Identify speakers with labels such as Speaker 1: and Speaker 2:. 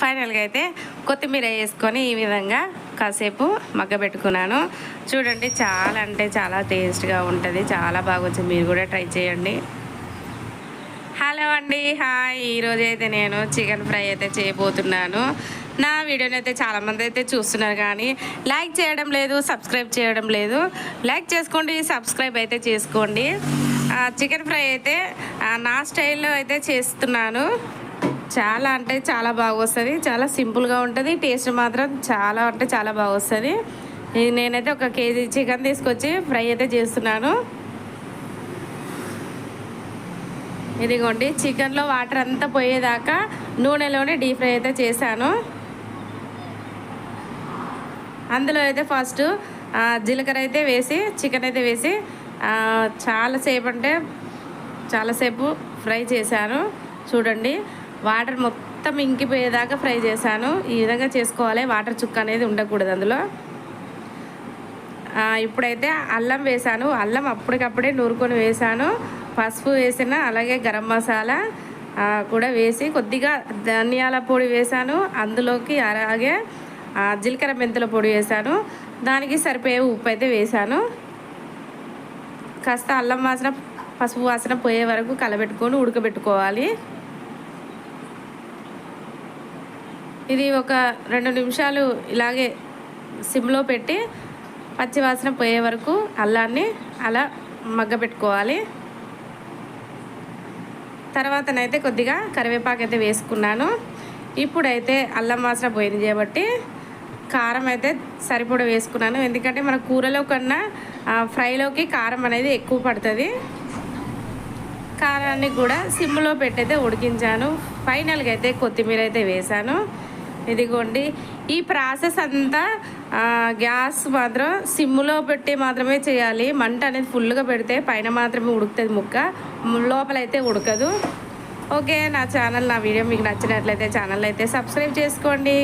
Speaker 1: ఫైనల్గా అయితే కొత్తిమీర వేసుకొని ఈ విధంగా కాసేపు మగ్గబెట్టుకున్నాను. చూడండి చాలా అంటే చాలా టేస్ట్గా ఉంటుంది. చాలా బాగా వచ్చింది మీరు కూడా ట్రై చేయండి. హలో అండి. హాయ్. ఈరోజు అయితే నేను చికెన్ ఫ్రై అయితే చేయబోతున్నాను. నా వీడియోని అయితే చాలామంది అయితే చూస్తున్నారు కానీ లైక్ చేయడం లేదు సబ్స్క్రైబ్ చేయడం లేదు. లైక్ చేసుకోండి సబ్స్క్రైబ్ అయితే చేసుకోండి. చికెన్ ఫ్రై అయితే నా స్టైల్లో అయితే చేస్తున్నాను. చాలా అంటే చాలా బాగా వస్తుంది చాలా సింపుల్గా ఉంటుంది. టేస్ట్ మాత్రం చాలా అంటే చాలా బాగా వస్తుంది నేనైతే ఒక కేజీ చికెన్ తీసుకొచ్చి ఫ్రై అయితే చేస్తున్నాను. ఇదిగోండి చికెన్లో వాటర్ అంతా పోయేదాకా నూనెలోనే డీప్ ఫ్రై అయితే చేశాను. అందులో అయితే ఫస్ట్ జీలకర్ర అయితే వేసి చికెన్ అయితే వేసి చాలాసేపు అంటే చాలాసేపు ఫ్రై చేశాను. చూడండి వాటర్ మొత్తం ఇంకిపోయేదాకా ఫ్రై చేశాను. ఈ విధంగా చేసుకోవాలి. వాటర్ చుక్క అనేది ఉండకూడదు అందులో. ఇప్పుడైతే అల్లం వేసాను అల్లం అప్పటికప్పుడే నూరుకొని వేసాను పసుపు వేసిన అలాగే గరం మసాలా కూడా వేసి కొద్దిగా ధనియాల పొడి వేసాను అందులోకి అలాగే జీలకర్ర మెంతుల పొడి వేసాను దానికి సరిపోయే ఉప్పు అయితే వేసాను కాస్త అల్లం వాసన పసుపు వాసన పోయే వరకు కలబెట్టుకొని ఉడకబెట్టుకోవాలి. ఇది ఒక రెండు నిమిషాలు ఇలాగే సిమ్లో పెట్టి పచ్చివాసన పోయే వరకు అల్లాన్ని అలా మగ్గపెట్టుకోవాలి తర్వాతనైతే కొద్దిగా కరివేపాకు అయితే వేసుకున్నాను. ఇప్పుడైతే అల్లం వాసన పోయింది కాబట్టి కారం అయితే సరిపడ వేసుకున్నాను. ఎందుకంటే మన కూరలో కన్నా ఫ్రైలోకి కారం అనేది ఎక్కువ పడుతుంది. కారాన్ని కూడా సిమ్లో పెట్టయితే ఉడికించాను. ఫైనల్గా అయితే కొత్తిమీర అయితే వేసాను ఇదిగోండి. ఈ ప్రాసెస్ అంతా గ్యాస్ మాత్రం సిమ్లో పెట్టి మాత్రమే చేయాలి. మంట అనేది ఫుల్గా పెడితే పైన మాత్రమే ఉడుకుతుంది ముక్క. లోపలైతే ఉడకదు. ఓకే నా ఛానల్ నా వీడియో మీకు నచ్చినట్లయితే ఛానల్ అయితే సబ్స్క్రైబ్ చేసుకోండి.